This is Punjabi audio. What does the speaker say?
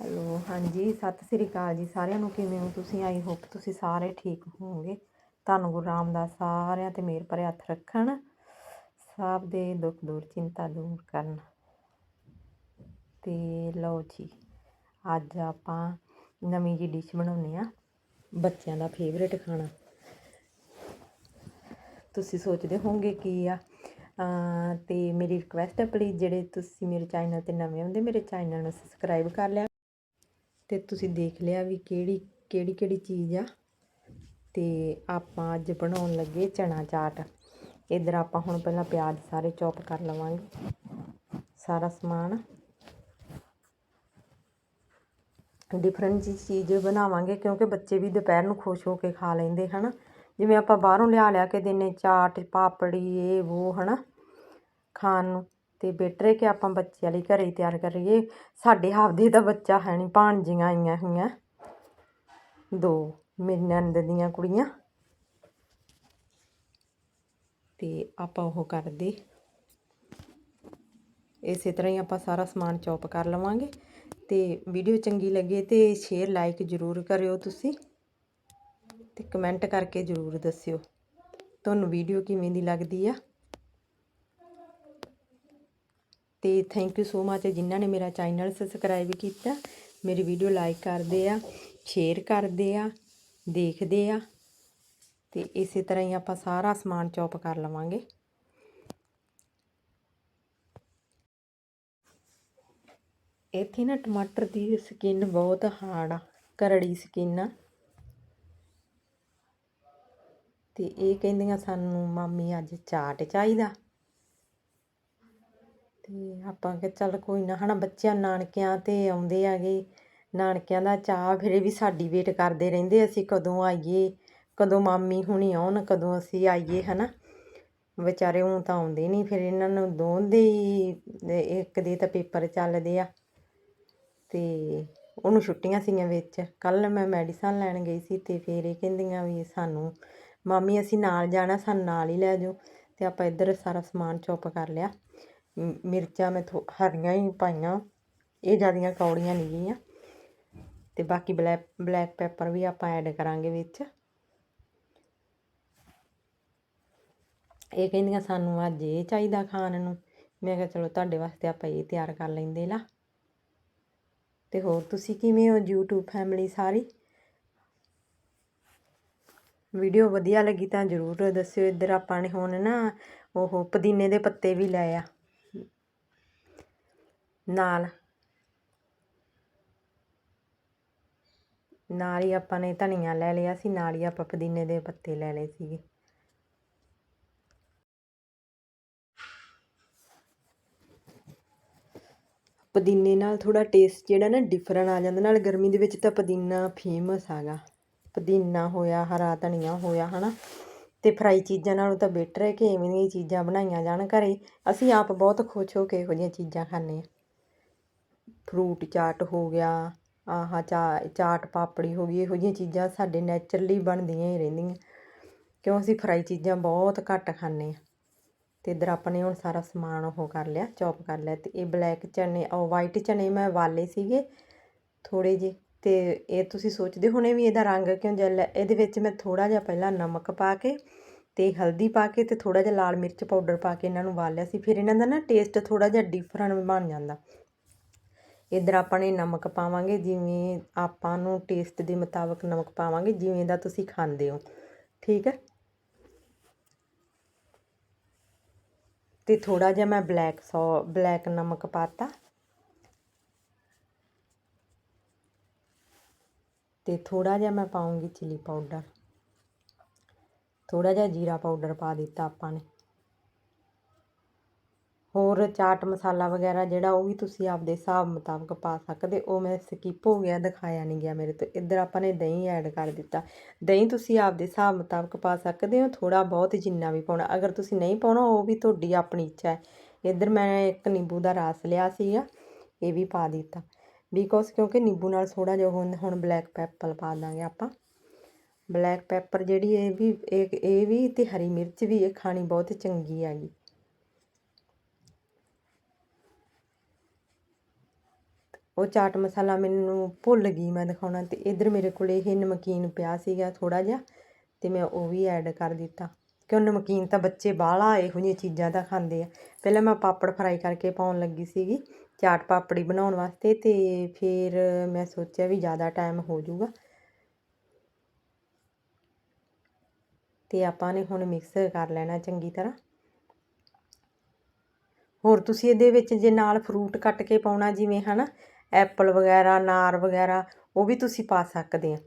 ਹੈਲੋ, ਹਾਂਜੀ, ਸਤਿ ਸ੍ਰੀ ਅਕਾਲ ਜੀ ਸਾਰਿਆਂ ਨੂੰ, ਕਿਵੇਂ ਹੋ ਤੁਸੀਂ? ਆਈ ਹੋਪ ਤੁਸੀਂ ਸਾਰੇ ਠੀਕ ਹੋਵੋਗੇ। ਤੁਹਾਨੂੰ ਗੁਰੂ ਰਾਮਦਾਸ ਸਾਰਿਆਂ ਤੇ ਮੇਰ ਭਰੇ ਹੱਥ ਰੱਖਣ, ਸਭ ਦੇ ਦੁੱਖ ਦੂਰ, ਚਿੰਤਾ ਦੂਰ ਕਰਨ। ਤੇ ਲਓ ਜੀ, ਅੱਜ ਆਪਾਂ ਨਵੀਂ ਜੀ ਡਿਸ਼ ਬਣਾਉਨੇ ਆ ਬੱਚਿਆਂ ਦਾ ਫੇਵਰੇਟ ਖਾਣਾ। ਤੁਸੀਂ ਸੋਚਦੇ ਹੋਵੋਗੇ ਕੀ ਆ? ਅਮ ਤੇ ਮੇਰੀ ਰਿਕੁਐਸਟ ਹੈ ਪਲੀਜ਼ ਜਿਹੜੇ ਤੁਸੀਂ ਮੇਰੇ ਚੈਨਲ ਤੇ ਨਵੇਂ ਹੁੰਦੇ, ਮੇਰੇ ਚੈਨਲ ਨੂੰ ਸਬਸਕ੍ਰਾਈਬ ਕਰ ਲਿਆ ਅਤੇ ਤੁਸੀਂ ਦੇਖ ਲਿਆ ਵੀ ਕਿਹੜੀ ਕਿਹੜੀ ਕਿਹੜੀ ਚੀਜ਼ ਆ। ਅਤੇ ਆਪਾਂ ਅੱਜ ਬਣਾਉਣ ਲੱਗੇ ਚਣਾ ਚਾਟ। ਇਧਰ ਆਪਾਂ ਹੁਣ ਪਹਿਲਾਂ ਪਿਆਜ਼ ਸਾਰੇ ਚੌਪ ਕਰ ਲਵਾਂਗੇ। ਸਾਰਾ ਸਮਾਨ। ਡਿਫਰੈਂਟ ਚੀਜ਼ ਬਣਾਵਾਂਗੇ ਕਿਉਂਕਿ ਬੱਚੇ ਵੀ ਦੁਪਹਿਰ ਨੂੰ ਖੁਸ਼ ਹੋ ਕੇ ਖਾ ਲੈਂਦੇ, ਹਨ। ਜਿਵੇਂ ਆਪਾਂ ਬਾਹਰੋਂ ਲਿਆ ਲਿਆ ਕੇ ਦਿੰਨੇ ਚਾਟ, ਪਾਪੜੀ, ਇਹ, ਉਹ, ਹਨਾ। ਖਾਣ ਨੂੰ। ਅਤੇ ਬੈਟਰ ਹੈ ਕਿ ਆਪਾਂ ਬੱਚਿਆਂ ਲਈ ਘਰੇ ਹੀ ਤਿਆਰ ਕਰੀਏ। ਸਾਡੇ ਆਪਦੇ ਤਾਂ ਬੱਚਾ ਹੈ ਨਹੀਂ ਭਾਣਜੀਆਂ ਆਈਆਂ ਹੋਈਆਂ। ਦੋ, ਮੇਰੀ ਨੰਦ ਦੀਆਂ ਕੁੜੀਆਂ। ਤੇ ਆਪਾਂ ਉਹ ਕਰਦੇ। ਇਸੇ ਤਰ੍ਹਾਂ ਹੀ ਆਪਾਂ ਸਾਰਾ ਸਮਾਨ ਚੌਪ ਕਰ ਲਵਾਂਗੇ। ਤੇ ਵੀਡੀਓ ਚੰਗੀ ਲੱਗੇ ਤੇ ਸ਼ੇਅਰ ਲਾਈਕ ਜ਼ਰੂਰ ਕਰਿਓ ਤੁਸੀਂ। ਤੇ ਕਮੈਂਟ ਕਰਕੇ ਜ਼ਰੂਰ ਦੱਸਿਓ, ਤੁਹਾਨੂੰ ਵੀਡੀਓ ਕਿਵੇਂ ਦੀ ਲੱਗਦੀ ਆ। ਤੇ ਥੈਂਕ ਯੂ ਸੋ ਮਚ ਜਿਨ੍ਹਾਂ ਨੇ ਮੇਰਾ ਚੈਨਲ ਸਬਸਕ੍ਰਾਈਬ ਕੀਤਾ। ਮੇਰੀ ਵੀਡੀਓ ਲਾਈਕ ਕਰਦੇ ਆ ਸ਼ੇਅਰ ਕਰਦੇ ਆ, ਦੇਖਦੇ ਆ। ਤੇ ਇਸੇ ਤਰ੍ਹਾਂ ਹੀ ਆਪਾਂ ਸਾਰਾ ਸਮਾਨ ਚੌਪ ਕਰ ਲਵਾਂਗੇ। ਇੱਥੇ ਨਾ ਟਮਾਟਰ ਦੀ ਸਕਿਨ ਬਹੁਤ ਹਾਰਡ ਆ ਕਰੜੀ ਸਕਿਨ ਆ। ਤੇ ਇਹ ਕਹਿੰਦੀਆਂ ਸਾਨੂੰ ਮਾਮੀ ਅੱਜ ਚਾਟ ਚਾਹੀਦਾ। ਅਤੇ ਆਪਾਂ ਕਿ ਚੱਲ ਕੋਈ ਨਾ ਹੈ ਨਾ ਬੱਚਿਆਂ ਨਾਨਕਿਆਂ ਤੇ ਆਉਂਦੇ ਆਗੇ, ਨਾਨਕਿਆਂ ਦਾ ਚਾਹ ਫਿਰ ਵੀ ਸਾਡੀ ਵੇਟ ਕਰਦੇ ਰਹਿੰਦੇ, ਅਸੀਂ ਕਦੋਂ ਆਈਏ, ਕਦੋਂ ਮਾਮੀ ਹੁਣੀ ਆਉਣ, ਕਦੋਂ ਅਸੀਂ ਆਈਏ ਹੈ ਨਾ ਵਿਚਾਰੇ ਹੁਣ ਤਾਂ ਆਉਂਦੇ ਨਹੀਂ, ਫਿਰ ਇਹਨਾਂ ਨੂੰ ਦੋਨ ਦੇ ਇੱਕ ਦੇ ਤਾਂ ਪੇਪਰ ਚੱਲਦੇ ਆ। ਅਤੇ ਉਹਨੂੰ ਛੁੱਟੀਆਂ ਸੀਗੀਆਂ ਵਿੱਚ, ਕੱਲ੍ਹ ਮੈਂ ਮੈਡੀਸਨ ਲੈਣ ਗਈ ਸੀ ਅਤੇ ਫਿਰ ਇਹ ਕਹਿੰਦੀਆਂ ਵੀ ਸਾਨੂੰ, ਮਾਮੀ ਅਸੀਂ ਨਾਲ ਜਾਣਾ, ਸਾਨੂੰ ਨਾਲ ਹੀ ਲੈ ਜਾਓ ਅਤੇ ਆਪਾਂ ਇੱਧਰ ਸਾਰਾ ਸਮਾਨ ਚੁੱਪ ਕਰ ਲਿਆ। ਮਿਰਚਾਂ ਮੈਂ ਥੋ, ਹਰੀਆਂ ਹੀ ਪਾਈਆਂ। ਇਹ ਜਿਆਦੀਆਂ ਕੌੜੀਆਂ ਨਹੀਂ ਗਈਆਂ। ਤੇ ਬਾਕੀ ਬਲੈਕ ਬਲੈਕ ਪੈਪਰ ਵੀ ਆਪਾਂ ਐਡ ਕਰਾਂਗੇ ਵਿੱਚ। ਇਹ ਕਹਿੰਦੀਆਂ ਸਾਨੂੰ ਅੱਜ ਇਹ ਚਾਹੀਦਾ ਖਾਣ ਨੂੰ। ਮੈਂ ਕਿਹਾ ਚਲੋ ਤੁਹਾਡੇ ਵਾਸਤੇ ਆਪਾਂ ਇਹ ਤਿਆਰ ਕਰ ਲੈਂਦੇ ਲਾ। ਤੇ ਹੋਰ ਤੁਸੀਂ ਕਿਵੇਂ ਹੋ YouTube ਫੈਮਿਲੀ ਸਾਰੀ? ਵੀਡੀਓ ਵਧੀਆ ਲੱਗੀ ਤਾਂ ਜ਼ਰੂਰ ਦੱਸਿਓ। ਇੱਧਰ ਆਪਾਂ ਨੇ ਹੁਣ ਨਾ ਉਹ ਪੁਦੀਨੇ ਦੇ ਪੱਤੇ ਵੀ ਲਏ ਆ। ਨਾਲ। ਨਾਲ ਹੀ ਆਪਾਂ ਨੇ ਧਨੀਆ ਲੈ ਲਿਆ ਸੀ, ਨਾਲ ਹੀ ਆਪਾਂ ਪੁਦੀਨੇ ਦੇ ਪੱਤੇ ਲੈ ਲਏ ਸੀਗੇ। ਪੁਦੀਨੇ ਨਾਲ ਥੋੜਾ ਟੇਸਟ ਜਿਹੜਾ ਨਾ ਡਿਫਰੈਂਟ ਆ ਜਾਂਦਾ। ਨਾਲ ਗਰਮੀ ਦੇ ਵਿੱਚ ਤਾਂ ਪੁਦੀਨਾ ਫੇਮਸ ਹੈਗਾ। ਪੁਦੀਨਾ ਹੋਇਆ, ਹਰਾ ਧਨੀਆ ਹੋਇਆ, ਹਨਾ? ਤੇ ਫਰਾਈ ਚੀਜ਼ਾਂ ਨਾਲੋਂ ਤਾਂ ਬੈਟਰ ਹੈ ਕਿ ਐਵੇਂ ਦੀਆਂ ਚੀਜ਼ਾਂ ਬਣਾਈਆਂ ਜਾਣ ਘਰੇ। ਅਸੀਂ ਆਪ ਬਹੁਤ ਖੁਸ਼ ਹੋ ਕੇ ਇਹੋ ਜਿਹੀਆਂ ਚੀਜ਼ਾਂ ਖਾਂਦੇ ਹਾਂ। ਫਰੂਟ ਚਾਟ ਹੋ ਗਿਆ, ਆਹ ਚਾ, ਚਾਟ ਪਾਪੜੀ ਹੋ ਗਈ, ਇਹੋ ਜਿਹੀਆਂ ਚੀਜ਼ਾਂ ਸਾਡੇ ਨੈਚੁਰਲੀ ਬਣਦੀਆਂ ਹੀ ਰਹਿੰਦੀਆਂ। ਕਿਉਂ ਅਸੀਂ ਫਰਾਈ ਚੀਜ਼ਾਂ ਬਹੁਤ ਘੱਟ ਖਾਂਦੇ ਹਾਂ। ਤੇ ਇਧਰ ਆਪਾਂ ਨੇ ਹੁਣ ਸਾਰਾ ਸਮਾਨ ਉਹ ਕਰ ਲਿਆ, ਚੌਪ ਕਰ ਲਿਆ ਤੇ ਇਹ ਬਲੈਕ ਚਨੇ, ਉਹ ਵਾਈਟ ਚਨੇ ਮੈਂ ਵਾਲੇ ਸੀਗੇ ਥੋੜੇ ਜਿਹੇ। ਤੇ ਇਹ ਤੁਸੀਂ ਸੋਚਦੇ ਹੋਣੇ ਵੀ ਇਹਦਾ ਰੰਗ ਕਿਉਂ ਜਲ ਇਹਦੇ ਵਿੱਚ ਮੈਂ ਥੋੜਾ ਜਿਹਾ ਪਹਿਲਾਂ ਨਮਕ ਪਾ ਕੇ ਤੇ ਹਲਦੀ ਪਾ ਕੇ ਤੇ ਥੋੜਾ ਜਿਹਾ ਲਾਲ ਮਿਰਚ ਪਾਊਡਰ ਪਾ ਕੇ ਇਹਨਾਂ ਨੂੰ ਵਾਲਿਆ ਸੀ। ਫਿਰ ਇਹਨਾਂ ਦਾ ਨਾ ਟੇਸਟ ਥੋੜਾ ਜਿਹਾ ਡਿਫਰੈਂਟ ਬਣ ਜਾਂਦਾ। ਇੱਧਰ ਆਪਾਂ ਨੇ ਨਮਕ ਪਾਵਾਂਗੇ, ਜਿਵੇਂ ਆਪਾਂ ਨੂੰ ਟੇਸਟ ਦੇ ਮੁਤਾਬਕ ਨਮਕ ਪਾਵਾਂਗੇ, ਜਿਵੇਂ ਦਾ ਤੁਸੀਂ ਖਾਂਦੇ ਹੋ। ਠੀਕ ਹੈ? ਤੇ ਥੋੜਾ ਜਿਹਾ ਮੈਂ ਬਲੈਕ ਸੌ ਬਲੈਕ ਨਮਕ ਪਾਤਾ। ਤੇ ਥੋੜਾ ਜਿਹਾ ਮੈਂ ਪਾਉਂਗੀ ਚਿਲੀ ਪਾਊਡਰ ਥੋੜਾ ਜਿਹਾ ਜੀਰਾ ਪਾਊਡਰ ਪਾ ਦਿੱਤਾ ਆਪਾਂ ਨੇ। ਹੋਰ ਚਾਟ ਮਸਾਲਾ ਵਗੈਰਾ ਜਿਹੜਾ ਉਹ ਵੀ ਤੁਸੀਂ ਆਪਦੇ ਹਿਸਾਬ ਮੁਤਾਬਕ ਪਾ ਸਕਦੇ, ਉਹ ਮੈਂ ਸਕਿਪ ਹੋ ਗਿਆ, ਦਿਖਾਇਆ ਨਹੀਂ ਗਿਆ ਮੇਰੇ ਤੋਂ। ਇੱਧਰ ਆਪਾਂ ਨੇ ਦਹੀਂ ਐਡ ਕਰ ਦਿੱਤਾ। ਦਹੀਂ ਤੁਸੀਂ ਆਪਦੇ ਹਿਸਾਬ ਮੁਤਾਬਕ ਪਾ ਸਕਦੇ ਹੋ ਥੋੜਾ ਬਹੁਤ ਜਿੰਨਾ ਵੀ ਪਾਉਣਾ। ਅਗਰ ਤੁਸੀਂ ਨਹੀਂ ਪਾਉਣਾ, ਉਹ ਵੀ ਤੁਹਾਡੀ ਆਪਣੀ ਇੱਛਾ ਹੈ। ਇੱਧਰ ਮੈਂ ਇੱਕ ਨਿੰਬੂ ਦਾ ਰਸ ਲਿਆ ਸੀਗਾ, ਇਹ ਵੀ ਪਾ ਦਿੱਤਾ। ਬਿਕੋਜ਼ ਕਿਉਂਕਿ ਨਿੰਬੂ ਨਾਲ ਥੋੜਾ ਜਿਹਾ ਹੁਣ ਹੁਣ ਬਲੈਕ ਪੈਪਲ ਪਾ ਦਾਂਗੇ ਆਪਾਂ। ਬਲੈਕ ਪੈਪਰ ਜਿਹੜੀ ਇਹ ਵੀ, ਇਹ ਇਹ ਵੀ ਤੇ ਹਰੀ ਮਿਰਚ ਵੀ, ਇਹ ਖਾਣੀ ਬਹੁਤ ਚੰਗੀ ਹੈਗੀ। ਉਹ ਚਾਟ ਮਸਾਲਾ ਮੈਨੂੰ ਭੁੱਲ ਗਈ ਮੈਂ ਦਿਖਾਉਣਾ ਅਤੇ ਇੱਧਰ ਮੇਰੇ ਕੋਲ ਇਹ ਨਮਕੀਨ ਪਿਆ ਸੀਗਾ ਥੋੜ੍ਹਾ ਜਿਹਾ ਅਤੇ ਮੈਂ ਉਹ ਵੀ ਐਡ ਕਰ ਦਿੱਤਾ। ਕਿਉਂ ਨਮਕੀਨ ਤਾਂ ਬੱਚੇ ਬਾਹਲਾ ਇਹੋ ਜਿਹੀਆਂ ਚੀਜ਼ਾਂ ਤਾਂ ਖਾਂਦੇ ਆ। ਪਹਿਲਾਂ ਮੈਂ ਪਾਪੜ ਫਰਾਈ ਕਰਕੇ ਪਾਉਣ ਲੱਗੀ ਸੀਗੀ ਚਾਟ ਪਾਪੜੀ ਬਣਾਉਣ ਵਾਸਤੇ ਤੇ ਫਿਰ ਮੈਂ ਸੋਚਿਆ ਵੀ ਜ਼ਿਆਦਾ ਟਾਈਮ ਹੋ ਜਾਊਗਾ। ਤੇ ਆਪਾਂ ਨੇ ਹੁਣ ਮਿਕਸ ਕਰ ਲੈਣਾ ਚੰਗੀ ਤਰ੍ਹਾਂ। ਹੋਰ ਤੁਸੀਂ ਇਹਦੇ ਵਿੱਚ ਜੇ ਨਾਲ ਫਰੂਟ ਕੱਟ ਕੇ ਪਾਉਣਾ ਜਿਵੇਂ ਹਨਾ ਐਪਲ ਵਗੈਰਾ ਅਨਾਰ ਵਗੈਰਾ ਉਹ ਵੀ ਤੁਸੀਂ ਪਾ ਸਕਦੇ ਆ।